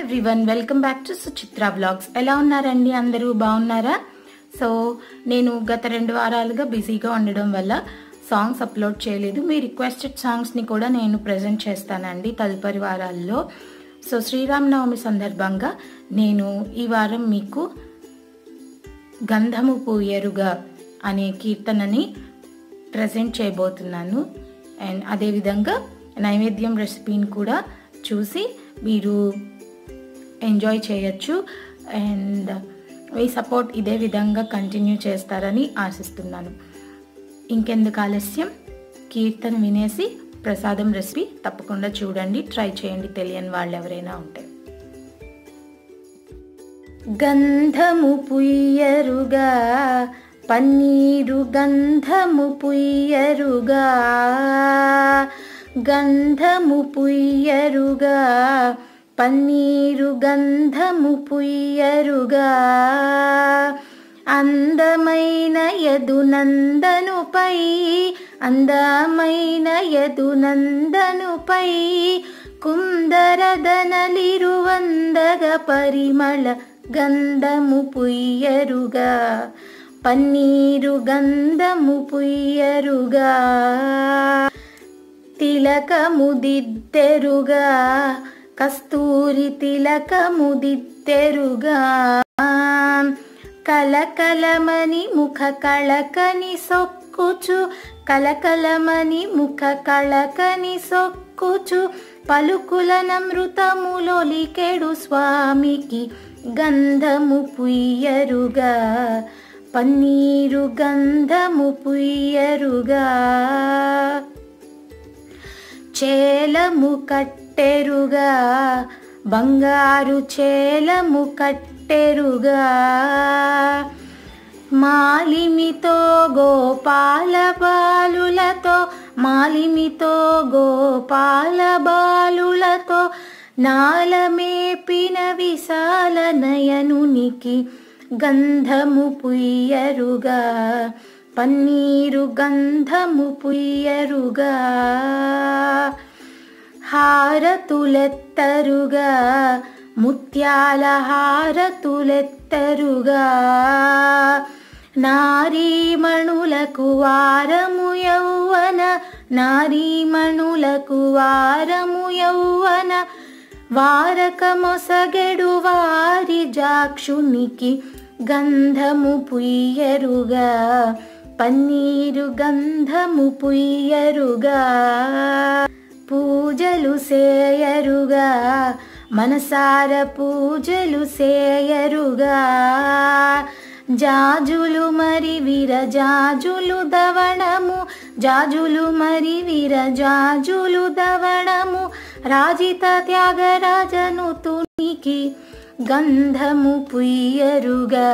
Everyone welcome back to Suchitra blogs. ఎలా ఉన్నారండి? అందరూ బాగున్నారా? సో నేను గత రెండు వారాలుగా బిజీగా ఉండడం వల్ల సాంగ్స్ అప్లోడ్ చేయలేదు. మీ రిక్వెస్టెడ్ సాంగ్స్ని కూడా నేను ప్రజెంట్ చేస్తానండి తదుపరి వారాల్లో. సో శ్రీరామనవమి సందర్భంగా నేను ఈ వారం మీకు గంధము పూయరుగా అనే కీర్తనని ప్రజెంట్ చేయబోతున్నాను. అండ్ అదేవిధంగా నైవేద్యం రెసిపీని కూడా చూసి మీరు ఎంజాయ్ చేయొచ్చు. అండ్ మీ సపోర్ట్ ఇదే విధంగా కంటిన్యూ చేస్తారని ఆశిస్తున్నాను. ఇంకెందుకు ఆలస్యం? కీర్తన వినేసి ప్రసాదం రెసిపీ తప్పకుండా చూడండి. ట్రై చేయండి తెలియని వాళ్ళు ఎవరైనా ఉంటే. గంధము పుయ్యరుగా పన్నీరు గంధము పుయ్యరుగా. గంధము పుయ్యరుగా పన్నీరు గంధము పుయ్యరుగా. అందమైన యదునందనుపై అందమైన యదునందనుపై కుందరదనలిరువందగ పరిమళ గంధము పుయ్యరుగా. పన్నీరు గంధము పుయ్యరుగా. తిలకముదిద్దెరుగా. కస్తూరి తిలకముదిత్తెరుగా కలకలమని ముఖ కళకని సొక్కుచు. కలకలమని ముఖ కళకని సొక్కుచు. పలుకుల నమృతములొలికెడు స్వామికి గంధము పుయ్యరుగా. పన్నీరు గంధము పుయ్యరుగా. చేలము కట్టెరుగా బంగారు చేలము కట్టెరుగా. మాలిమితో గోపాల బాలులతో మాలిమితో గోపాల బాలులతో నాలమేపిన విశాల నయనునికి గంధము పుయ్యరుగా పన్నీరు గంధము పుయ్యరుగా. హారతులెత్తరుగా ముత్యాల హారతులెత్తరుగా నారీమణులకు వారము యౌవన నారీమణులకు వారము యౌవన వారకమొసగెడు వారి జాక్షునికి గంధము పుయ్యరుగా పన్నీరు గంధము పుయ్యరుగా పూజలు సేయరుగా మనసార పూజలు సేయరుగా. జాజులు మరి విరజాజులు దవణము జాజులు మరి విరజాజులు దవణము. రాజిత త్యాగరాజను తునికి గంధము పుయ్యరుగా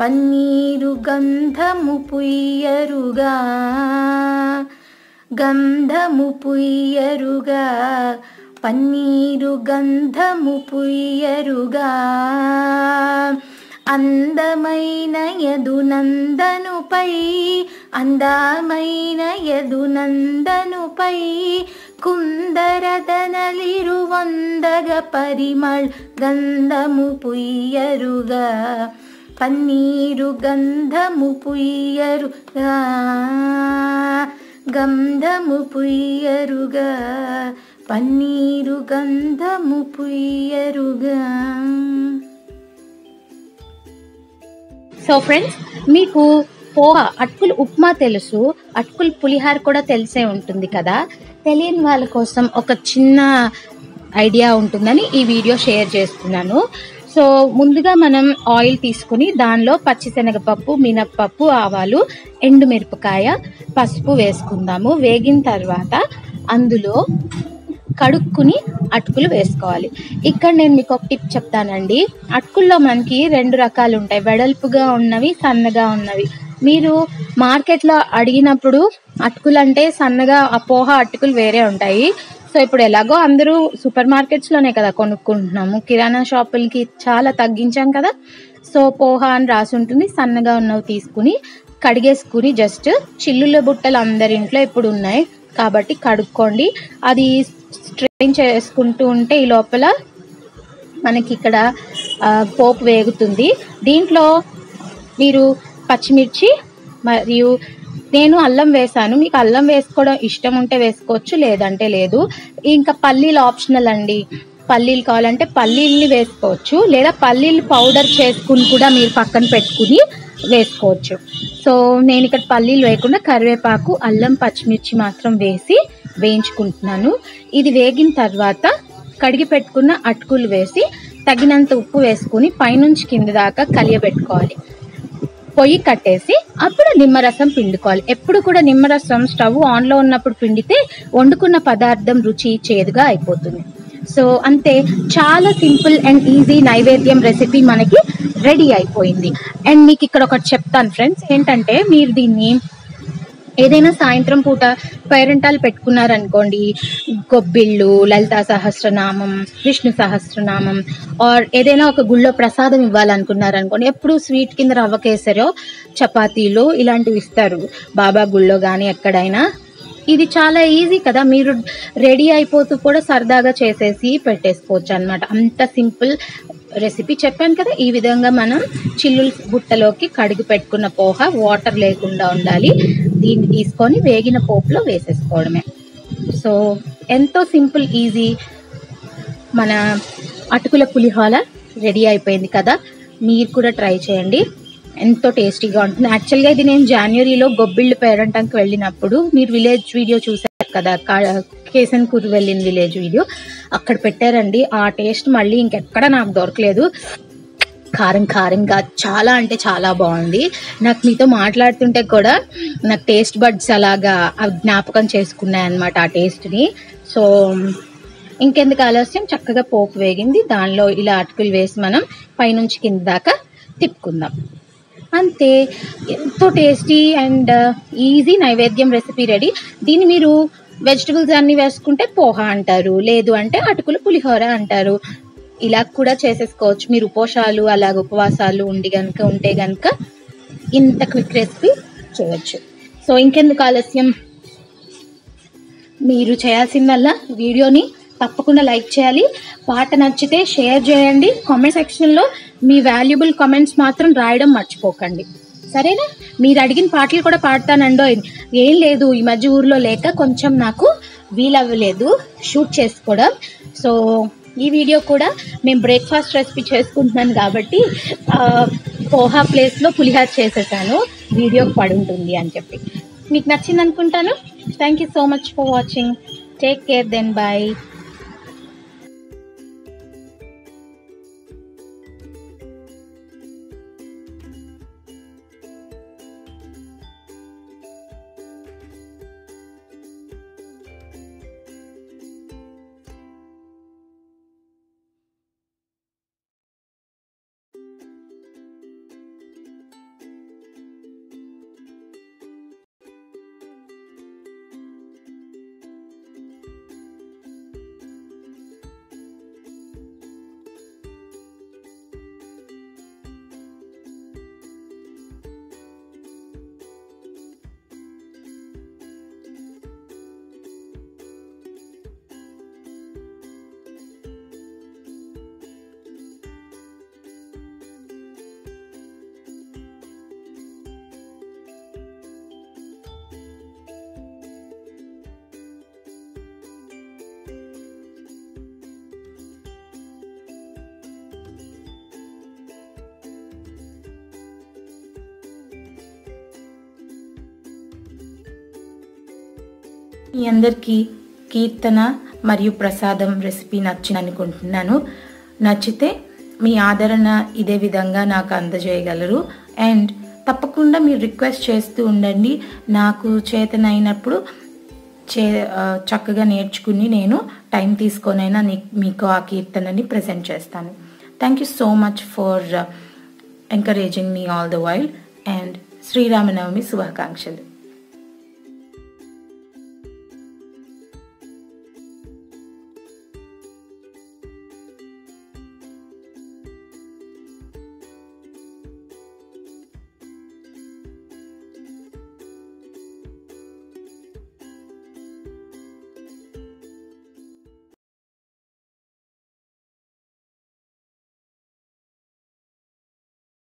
పన్నీరు గంధము పుయ్యరుగా. గంధము పుయ్యరుగా పన్నీరు గంధము పుయ్యరుగా. అందమైన యదునందనుపై అందమైన యదునందనుపై కుందరదనలిరువందగ పరిమళ్ గంధము పుయ్యరుగా. పన్నీరు గంధము పుయ్యరుగా. గంధము పుయ్యరుగా పన్నీరు గంధము పుయ్యరుగా. సో ఫ్రెండ్స్ మీకు పోహా అటుకులు ఉప్మా తెలుసు అటుకులు పులిహార కూడా తెలిసే ఉంటుంది కదా? తెలియని వాళ్ళ కోసం ఒక చిన్న ఐడియా ఉంటుందని ఈ వీడియో షేర్ చేస్తున్నాను. సో ముందుగా మనం ఆయిల్ తీసుకుని దానిలో పచ్చిశనగపప్పు మినప్పప్పు ఆవాలు ఎండుమిరపకాయ పసుపు వేసుకుందాము. వేగిన తర్వాత అందులో కడుక్కుని అటుకులు వేసుకోవాలి. ఇక్కడ నేను మీకు ఒక టిప్ చెప్తానండి. అటుకుల్లో మనకి రెండు రకాలు ఉంటాయి. వెడల్పుగా ఉన్నవి సన్నగా ఉన్నవి. మీరు మార్కెట్లో అడిగినప్పుడు అటుకులు అంటే సన్నగా అపోహ అటుకులు వేరే ఉంటాయి. సో ఇప్పుడు ఎలాగో అందరూ సూపర్ మార్కెట్స్లోనే కదా కొనుక్కుంటున్నాము. కిరాణా షాపులకి చాలా తగ్గించాం కదా. సో పోహ అని రాసి ఉంటుంది. సన్నగా ఉన్నవి తీసుకుని కడిగేసుకుని జస్ట్ చిల్లుల బుట్టలు అందరి ఇంట్లో ఇప్పుడు ఉన్నాయి. కాబట్టి కడుక్కోండి. అది స్ట్రెయిన్ చేసుకుంటూ ఉంటే ఈ లోపల మనకి ఇక్కడ పోపు వేగుతుంది. దీంట్లో మీరు పచ్చిమిర్చి మరియు నేను అల్లం వేసాను మీకు అల్లం వేసుకోవడం ఇష్టం ఉంటే వేసుకోవచ్చు లేదంటే లేదు. ఇంకా పల్లీలు ఆప్షనల్ అండి. పల్లీలు కావాలంటే పల్లీల్ని వేసుకోవచ్చు లేదా పల్లీలు పౌడర్ చేసుకుని కూడా మీరు పక్కన పెట్టుకుని వేసుకోవచ్చు. సో నేను ఇక్కడ పల్లీలు వేయకుండా కరివేపాకు అల్లం పచ్చిమిర్చి మాత్రం వేసి వేయించుకుంటున్నాను. ఇది వేగిన తర్వాత కడిగి పెట్టుకున్న అటుకులు వేసి తగినంత ఉప్పు వేసుకుని పైనుంచి కింద దాకా కలియబెట్టుకోవాలి. పొయ్యి కట్టేసి అప్పుడు నిమ్మరసం పిండుకోవాలి. ఎప్పుడు కూడా నిమ్మరసం స్టవ్ ఆన్లో ఉన్నప్పుడు పిండితే వండుకున్న పదార్థం రుచి చేదుగా అయిపోతుంది. సో అంతే. చాలా సింపుల్ అండ్ ఈజీ నైవేద్యం రెసిపీ మనకి రెడీ అయిపోయింది. అండ్ మీకు ఇక్కడ ఒకటి చెప్తాను ఫ్రెండ్స్. ఏంటంటే మీరు దీన్ని ఏదైనా సాయంత్రం పూట పేరెంటాలు పెట్టుకున్నారనుకోండి గొబ్బిళ్ళు లలితా సహస్రనామం విష్ణు సహస్రనామం ఆర్ ఏదైనా ఒక గుళ్ళో ప్రసాదం ఇవ్వాలనుకున్నారనుకోండి ఎప్పుడు స్వీట్ కింద రవ్వ కేసరో చపాతీలు ఇలాంటివి ఇస్తారు. బాబా గుళ్ళో కానీ ఎక్కడైనా. ఇది చాలా ఈజీ కదా మీరు రెడీ అయిపోతూ కూడా సరదాగా చేసేసి పెట్టేసుకోవచ్చు అన్నమాట అంత సింపుల్ రెసిపీ చెప్పాను కదా ఈ విధంగా మనం చిల్లులు బుట్టలోకి కడిగి పెట్టుకున్న పోహ వాటర్ లేకుండా ఉండాలి. దీన్ని తీసుకొని వేగిన పోపులో వేసేసుకోవడమే. సో ఎంతో సింపుల్ ఈజీ మన అటుకుల పులిహోర రెడీ అయిపోయింది కదా. మీరు కూడా ట్రై చేయండి. ఎంతో టేస్టీగా ఉంటుంది. యాక్చువల్గా ఇది నేను జనవరిలో గొబ్బిళ్ళు పేరంటానికి వెళ్ళినప్పుడు మీరు విలేజ్ వీడియో చూసారు కదా. కేసన్ కేసన్పూర్ వెళ్ళిన విలేజ్ వీడియో. అక్కడ పెట్టారండి. ఆ టేస్ట్ మళ్ళీ ఇంకెక్కడ నాకు దొరకలేదు. కారం కారంగా చాలా అంటే చాలా బాగుంది. నాకు మీతో మాట్లాడుతుంటే కూడా నాకు టేస్ట్ బడ్స్ అలాగా జ్ఞాపకం చేసుకున్నాయి అనమాట ఆ టేస్ట్ని సో ఇంకెందుకు ఆలస్యం? చక్కగా పోపు వేగింది. దానిలో ఇలా అటుకులు వేసి మనం పైనుంచి కింద దాకా తిప్పుకుందాం. అంతే. ఎంతో టేస్టీ అండ్ ఈజీ నైవేద్యం రెసిపీ రెడీ దీన్ని మీరు వెజిటబుల్స్ అన్ని వేసుకుంటే పోహ అంటారు. లేదు అంటే అటుకులు పులిహోర అంటారు. ఇలా కూడా చేసేసుకోవచ్చు. మీరు ఉపవాసాలు అలాగ ఉపవాసాలు ఉండి కనుక ఉంటే కనుక ఇంత క్విక్ రెసిపీ చేయొచ్చు. సో ఇంకెందుకు ఆలస్యం? మీరు చేయాల్సిందల్లా వీడియోని తప్పకుండా లైక్ చేయాలి. పాట నచ్చితే షేర్ చేయండి. కామెంట్ సెక్షన్లో మీ వాల్యుబుల్ కామెంట్స్ మాత్రం రాయడం మర్చిపోకండి. సరేనా? మీరు అడిగిన పాటలు కూడా పాడతానండో ఏం లేదు. ఈ మధ్య ఊర్లో లేక కొంచెం నాకు వీలవ్వలేదు షూట్ చేసుకోవడం. సో ఈ వీడియో కూడా మేము బ్రేక్ఫాస్ట్ రెసిపీ చేసుకుంటున్నాను కాబట్టి పోహా ప్లేస్లో పులిహార్ చేసేసాను. వీడియో పడుంటుంది అని చెప్పి. మీకు నచ్చింది అనుకుంటాను thank you so much for watching take care then bye మీ అందరికీ కీర్తన మరియు ప్రసాదం రెసిపీ నచ్చింది అనుకుంటున్నాను నచ్చితే మీ ఆదరణ ఇదే విధంగా నాకు అందజేయగలరు. అండ్ తప్పకుండా మీరు రిక్వెస్ట్ చేస్తూ ఉండండి. నాకు చేతనైనప్పుడు చే చక్కగా నేర్చుకుని నేను టైం తీసుకొనైనా నీ- మీకు ఆ కీర్తనని ప్రజెంట్ చేస్తాను. Thank you so much for encouraging me all the while. And Sri Rama Navami శుభాకాంక్షలు.